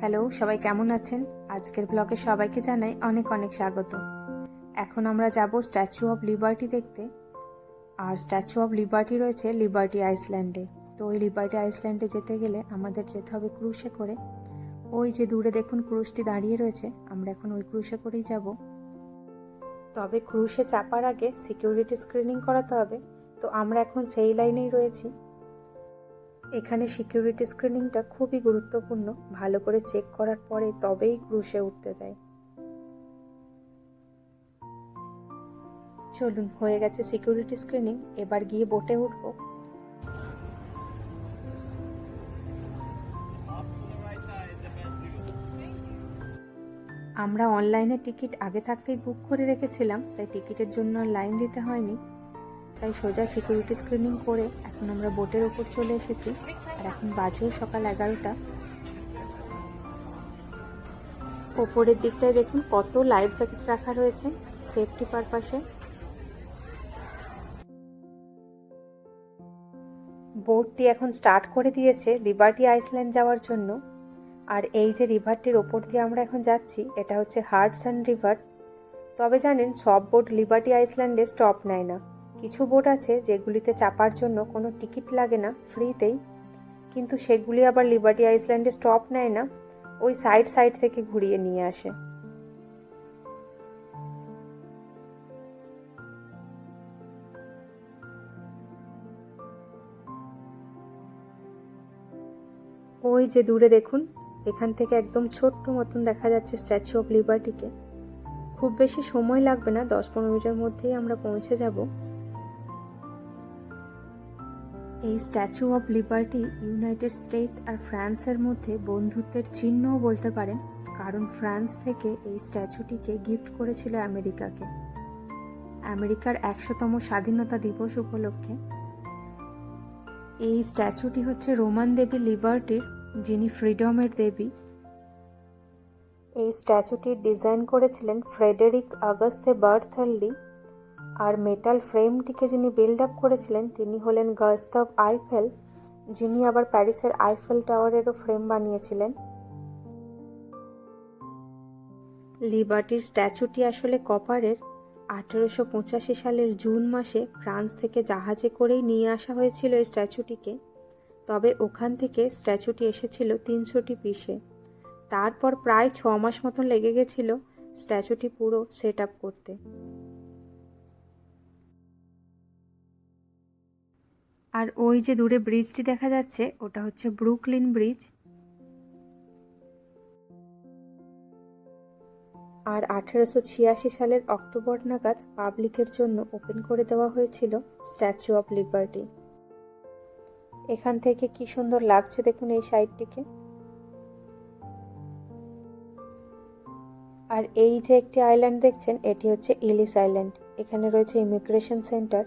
Hello, সবাই কেমন আছেন? আজকের ব্লগে সবাইকে জানাই অনেক অনেক স্বাগত। এখন আমরা যাব স্ট্যাচু অফ লিবার্টি দেখতে। আর স্ট্যাচু অফ লিবার্টি রয়েছে লিবার্টি আইসল্যান্ডে তো ওই লিবার্টি আইসল্যান্ডে যেতে গেলে আমাদের যেতে হবে ক্রুশে করে। ওই যে দূরে দেখুন ক্রুশটি দাঁড়িয়ে রয়েছে, আমরা এখন ওই ক্রুশে করেই যাব। তবে ক্রুশে চাপার আগে সিকিউরিটি স্ক্রিনিং করাতে হবে। তো আমরা এখন সেই লাইনেই রয়েছি। এখানে সিকিউরিটি স্ক্রিনিংটা খুবই গুরুত্বপূর্ণ। ভালো করে চেক করার পরে তবেই ক্রুশে উঠতে দেয়। চলুন, হয়ে গেছে সিকিউরিটি স্ক্রিনিং এবার গিয়ে বোটে উঠব। আমরা অনলাইনে টিকিট আগে থাকতেই বুক করে রেখেছিলাম, তাই টিকিটের জন্য লাইন দিতে হয়নি। তাই সোজা সিকিউরিটি স্ক্রিনিং করে এখন আমরা বোটের ওপর চলে এসেছি। আর এখন বাজেও সকাল এগারোটা। ওপরের দিকটায় দেখুন কত লাইফ জ্যাকেট রাখা রয়েছে সেফটি পারপাসে বোটটি এখন স্টার্ট করে দিয়েছে লিবার্টি আইসল্যান্ড যাওয়ার জন্য। আর এই যে রিভারটির ওপর দিয়ে আমরা এখন যাচ্ছি, এটা হচ্ছে হার্ডসন রিভার তবে জানেন, সব বোট লিবার্টি আইসল্যান্ডে স্টপ নেয় না। কিছু বোট আছে যেগুলিতে চাপার জন্য কোনো টিকিট লাগে না, ফ্রিতেই। কিন্তু সেগুলি আবার লিবার্টি আইসল্যান্ডে স্টপ নেয় না, ওই সাইড সাইড থেকে ঘুরিয়ে নিয়ে আসে। ওই যে দূরে দেখুন, এখান থেকে একদম ছোট্ট মতন দেখা যাচ্ছে স্ট্যাচু অফ লিবার্টিকে। খুব বেশি সময় লাগবে না, দশ পনেরো মিনিটের মধ্যেই আমরা পৌঁছে যাব। এই Statue of Liberty United State আর ফ্রান্সের মধ্যে বন্ধুত্বের চিহ্নও বলতে পারেন, কারণ ফ্রান্স থেকে এই স্ট্যাচুটিকে গিফট করেছিল আমেরিকাকে। আমেরিকার একশোতম স্বাধীনতা দিবস উপলক্ষে। এই স্ট্যাচুটি হচ্ছে রোমান দেবী লিবার্টির, যিনি ফ্রিডমের দেবী। এই স্ট্যাচুটি ডিজাইন করেছিলেন ফ্রেডেরিক আগস্তে বার্থার্লি আর মেটাল ফ্রেমটিকে যিনি বিল্ড আপ করেছিলেন, তিনি হলেন গাস্তাভ আইফেল যিনি আবার প্যারিসের আইফেল টাওয়ারেরও ফ্রেম বানিয়েছিলেন। লিবার্টির স্ট্যাচুটি আসলে কপারের আঠেরোশো পঁচাশি সালের জুন মাসে ফ্রান্স থেকে জাহাজে করেই নিয়ে আসা হয়েছিল এই স্ট্যাচুটিকে তবে ওখান থেকে স্ট্যাচুটি এসেছিল তিনশোটি পিসে তারপর প্রায় ছ মাস মতন লেগে গেছিল স্ট্যাচুটি পুরো সেট আপ করতে। আর ওই যে দূরে ব্রিজটি দেখা যাচ্ছে, ওটা হচ্ছে ব্রুকলিন ব্রিজ। আর আঠেরোশো ছিয়াশি সালের অক্টোবর নাগাদ পাবলিকের জন্য ওপেন করে দেওয়া হয়েছিল স্ট্যাচু অফ লিবার্টি। এখান থেকে কি সুন্দর লাগছে দেখুন এই সাইডটিকে আর এই যে একটি আইল্যান্ড দেখছেন, এটি হচ্ছে ইলিস আইল্যান্ড। এখানে রয়েছে immigration centre.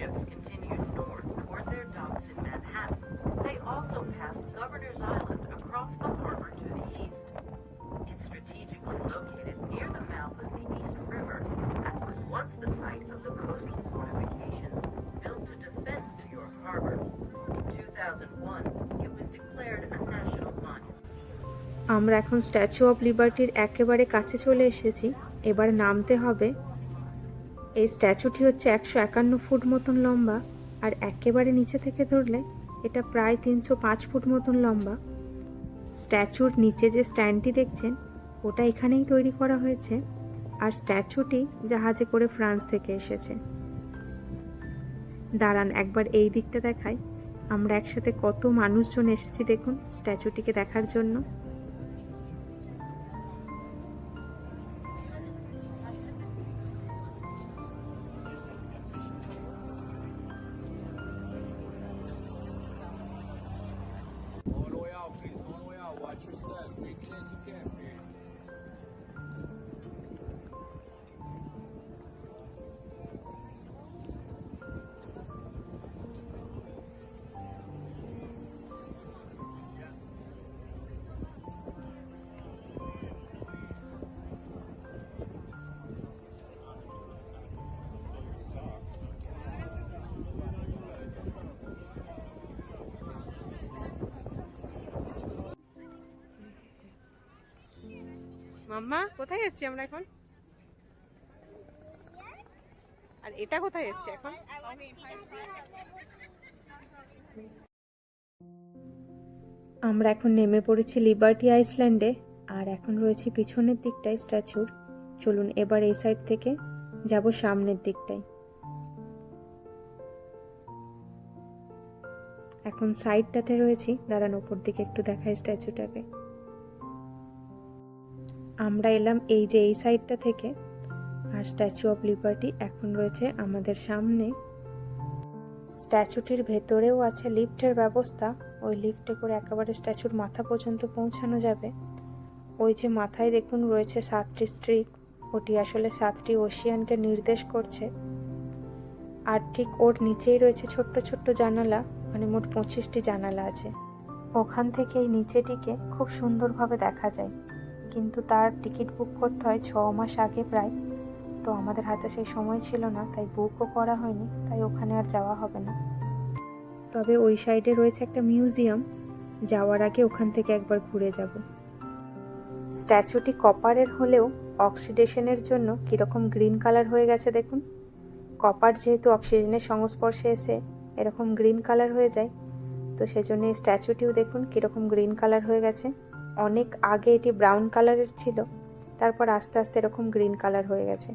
ships continued north toward their docks in Manhattan, they also passed Governor's Island across the harbor to the east. It's strategically located near the mouth of the East River and was once the site of the coastal fortifications built to defend New York Harbor. In 2001, it was declared a national monument. আমরা এখন statue of লিবার্টির একেবারে কাছে চলে এসেছি এবার নামতে হবে এই স্ট্যাচুটি হচ্ছে একশো একান্ন ফুট মতন লম্বা আর একেবারে নিচে থেকে ধরলে এটা প্রায় তিনশো পাঁচ ফুট মতন লম্বা। স্ট্যাচুর নিচে যে স্ট্যান্ডটি দেখছেন, ওটা এখানেই তৈরি করা হয়েছে আর স্ট্যাচুটি জাহাজে করে ফ্রান্স থেকে এসেছে। দাঁড়ান, একবার এই দিকটা দেখাই। আমরা একসাথে কত মানুষজন এসেছি দেখুন স্ট্যাচুটিকে দেখার জন্য। মাম্মা, কোথায় এসছি আমরা এখন? আর এটা কোথায় এসছি এখন? আমরা এখন নেমে পড়েছি লিবার্টি আইসল্যান্ডে আর এখন রয়েছে পিছনের দিকটায় স্ট্যাচুর চলুন এবার এই সাইড থেকে যাব সামনের দিকটায়। এখন সাইডটাতে রয়েছি, দাঁড়ান ওপর দিকে একটু দেখাই স্ট্যাচুটাকে আমরা এলাম এই যে এই সাইডটা থেকে আর স্ট্যাচু অফ লিবার্টি এখন রয়েছে আমাদের সামনে। স্ট্যাচুটির ভেতরেও আছে লিফটের ব্যবস্থা। ওই লিফটে করে একেবারে স্ট্যাচুর মাথা পর্যন্ত পৌঁছানো যাবে। ওই যে মাথায় দেখুন রয়েছে সাতটি স্ট্রিক ওটি আসলে সাতটি ওশিয়ানকে নির্দেশ করছে। আর ঠিক ওর নিচেই রয়েছে ছোট্ট ছোট্ট জানালা। মানে মোট পঁচিশটি জানালা আছে। ওখান থেকে এই নিচেটিকে খুব সুন্দরভাবে দেখা যায়। কিন্তু তার টিকিট বুক করতে হয় ছ মাস আগে প্রায়। তো আমাদের হাতে সেই সময় ছিল না, তাই বুকও করা হয়নি, তাই ওখানে আর যাওয়া হবে না। তবে ওই সাইডে রয়েছে একটা মিউজিয়াম, যাওয়ার আগে ওখান থেকে একবার ঘুরে যাব। স্ট্যাচুটি কপারের হলেও অক্সিডেশনের জন্য কীরকম গ্রিন কালার হয়ে গেছে দেখুন। কপার যেহেতু অক্সিজেনের সংস্পর্শে এসে এরকম গ্রিন কালার হয়ে যায়, তো সেজন্য স্ট্যাচুটিও দেখুন কীরকম গ্রিন কালার হয়ে গেছে। অনেক আগে এটি ব্রাউন কালারের ছিল। তারপর আস্তে আস্তে এরকম গ্রিন কালার হয়ে গেছে।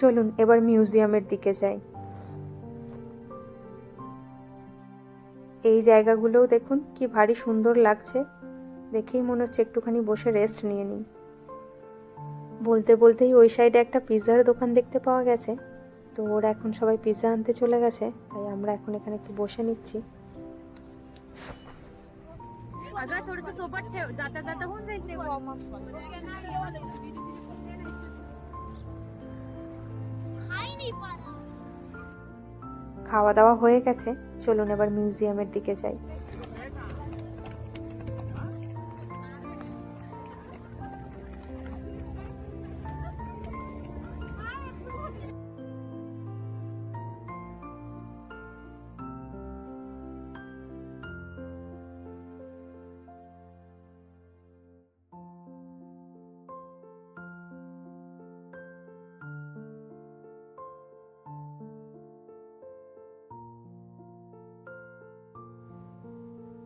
চলুন, এবার মিউজিয়ামের দিকে যাই। এই জায়গাগুলোও দেখুন, কি ভারী সুন্দর লাগছে। দেখেই মনে হচ্ছে একটুখানি বসে রেস্ট নিয়ে নিই। বলতে বলতেই ওই সাইডে একটা পিৎজার দোকান দেখতে পাওয়া গেছে। তো ওরা এখন সবাই পিৎজা আনতে চলে গেছে, তাই আমরা এখন এখানে একটু বসে নিচ্ছি। अगं थोडस सोबत ठेव जाता जाता होऊन जाईल ते वॉर्म अप খাওয়া দাওয়া হয়ে গেছে চলুন এবার মিউজিয়ামের দিকে যাই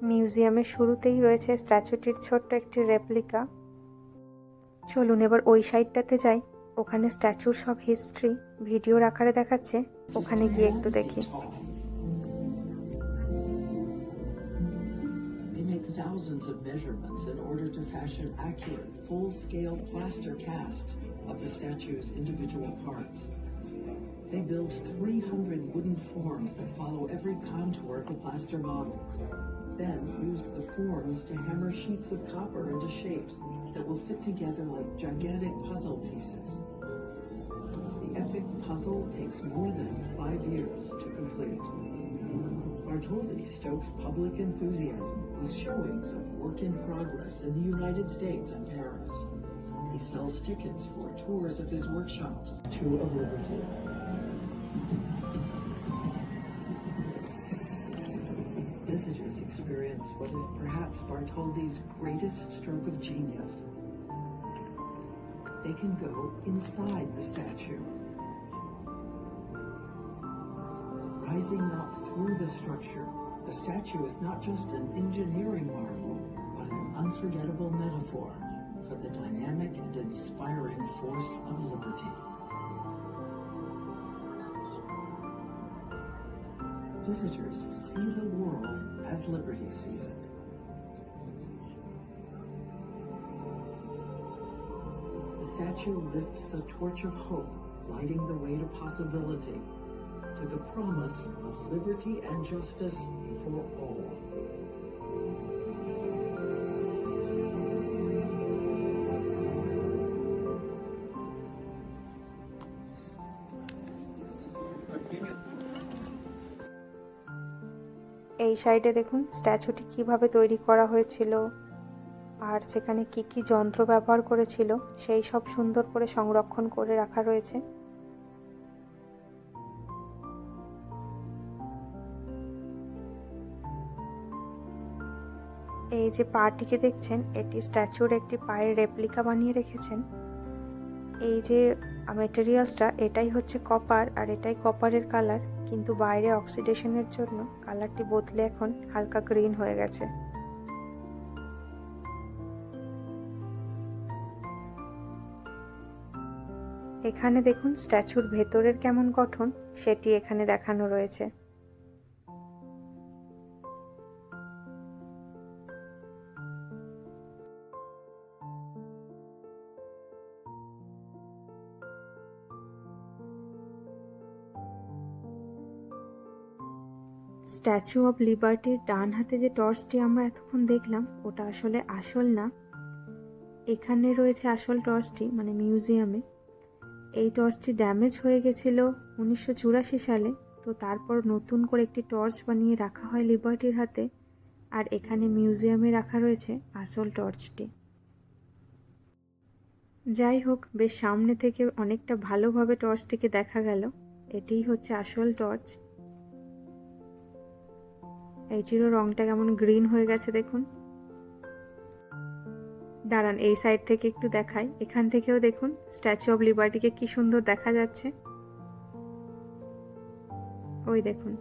মিউজিয়ামের শুরুতেই রয়েছে স্ট্যাচুটির ছোট্ট একটি রেপ্লিকা চলুন এবার ওই সাইডটাতে যাই ওখানে স্ট্যাচুর সব হিস্ট্রি ভিডিওর আকারে দেখাচ্ছে ওখানে গিয়ে একটু দেখি thousands of measurements in order to fashion accurate, full-scale plaster casts of the statue's individual parts. They build 300 wooden forms that follow every contour of the plaster models. Then use the forms to hammer sheets of copper into shapes that will fit together like gigantic puzzle pieces. The epic puzzle takes more than five years to complete. Bartoldi stokes public enthusiasm with showings of work in progress in the United States and Paris. He sells tickets for tours of his workshops. Two of Liberty. Visitors experience what is perhaps Bartoldi's greatest stroke of genius. They can go inside the statue. Rising up through the structure, the statue is not just an engineering marvel, but an unforgettable metaphor for the dynamic and inspiring force of liberty. Visitors see the world as Liberty sees it. The statue lifts a torch of hope, lighting the way to possibility, to the promise of liberty and justice for all. সাইডে দেখুন স্ট্যাচুটি কীভাবে তৈরি করা হয়েছিল আর সেখানে কি কি যন্ত্র ব্যবহার করেছিল, সেই সব সুন্দর করে সংরক্ষণ করে রাখা রয়েছে। এই যে পাটিকে দেখছেন, এটি স্ট্যাচুর একটি পায়ের রেপ্লিকা বানিয়ে রেখেছেন। এই যে মেটেরিয়ালসটা এটাই হচ্ছে কপার আর এটাই কপারের কালার কিন্তু বাইরে অক্সিডেশনের জন্য কালারটি বদলে এখন হালকা গ্রিন হয়ে গেছে। এখানে দেখুন স্ট্যাচুর ভেতরের কেমন গঠন, সেটি এখানে দেখানো রয়েছে। স্ট্যাচু অফ লিবার্টির ডান হাতে যে টর্চটি আমরা এতক্ষণ দেখলাম, ওটা আসলে আসল না। এখানে রয়েছে আসল টর্চটি মানে মিউজিয়ামে। এই টর্চটি ড্যামেজ হয়ে গেছিল উনিশশো চুরাশি সালে, তো তারপর নতুন করে একটি টর্চ বানিয়ে রাখা হয় লিবার্টির হাতে, আর এখানে মিউজিয়ামে রাখা রয়েছে আসল টর্চটি। যাই হোক, বেশ সামনে থেকে অনেকটা ভালোভাবে টর্চটিকে দেখা গেল। এটিই হচ্ছে আসল টর্চ। এইটিরও রংটা কেমন গ্রিন হয়ে গেছে দেখুন। দাঁড়ান, এই সাইড থেকে একটু দেখাই। এখান থেকেও দেখুন স্ট্যাচু অফ লিবার্টিকে কি সুন্দর দেখা যাচ্ছে। ওই দেখুন।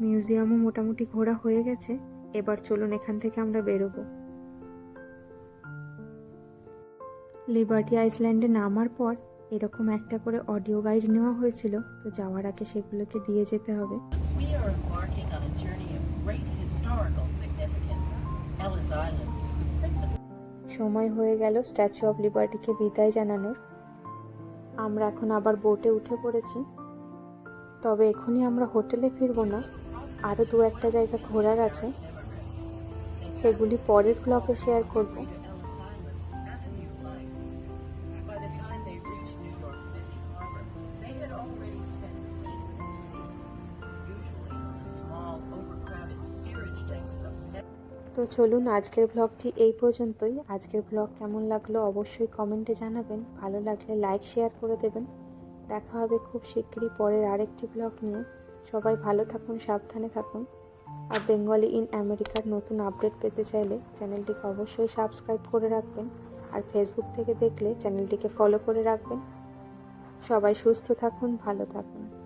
মিউজিয়ামও মোটামুটি ঘোরা হয়ে গেছে। এবার চলুন এখান থেকে আমরা বেরোবো। লিবার্টি আইসল্যান্ডে নামার পর এরকম একটা করে অডিও গাইড নেওয়া হয়েছিল, তো যাওয়ার আগে সেগুলোকে দিয়ে যেতে হবে। সময় হয়ে গেল স্ট্যাচু অফ লিবার্টিকে বিদায় জানানোর। আমরা এখন আবার বোটে উঠে পড়েছি। তবে এখনই আমরা হোটেলে ফিরব না। আরও দু একটা জায়গা ঘোরার আছে। সেগুলি পরের ব্লকে শেয়ার করব। চলুন আজকের ব্লগটি এই পর্যন্তই। আজকের ব্লগ কেমন লাগল অবশ্যই কমেন্টে জানাবেন। ভালো লাগলে লাইক শেয়ার করে দেবেন। দেখা হবে খুব শীঘ্রই পরের আরেকটি ব্লগ নিয়ে। সবাই ভালো থাকুন, সাবধানে থাকুন। আর বেঙ্গলি ইন আমেরিকার নতুন আপডেট পেতে চাইলে চ্যানেলটিকে অবশ্যই সাবস্ক্রাইব করে রাখবেন। আর ফেসবুক থেকে দেখলে চ্যানেলটিকে ফলো করে রাখবেন। সবাই সুস্থ থাকুন, ভালো থাকুন।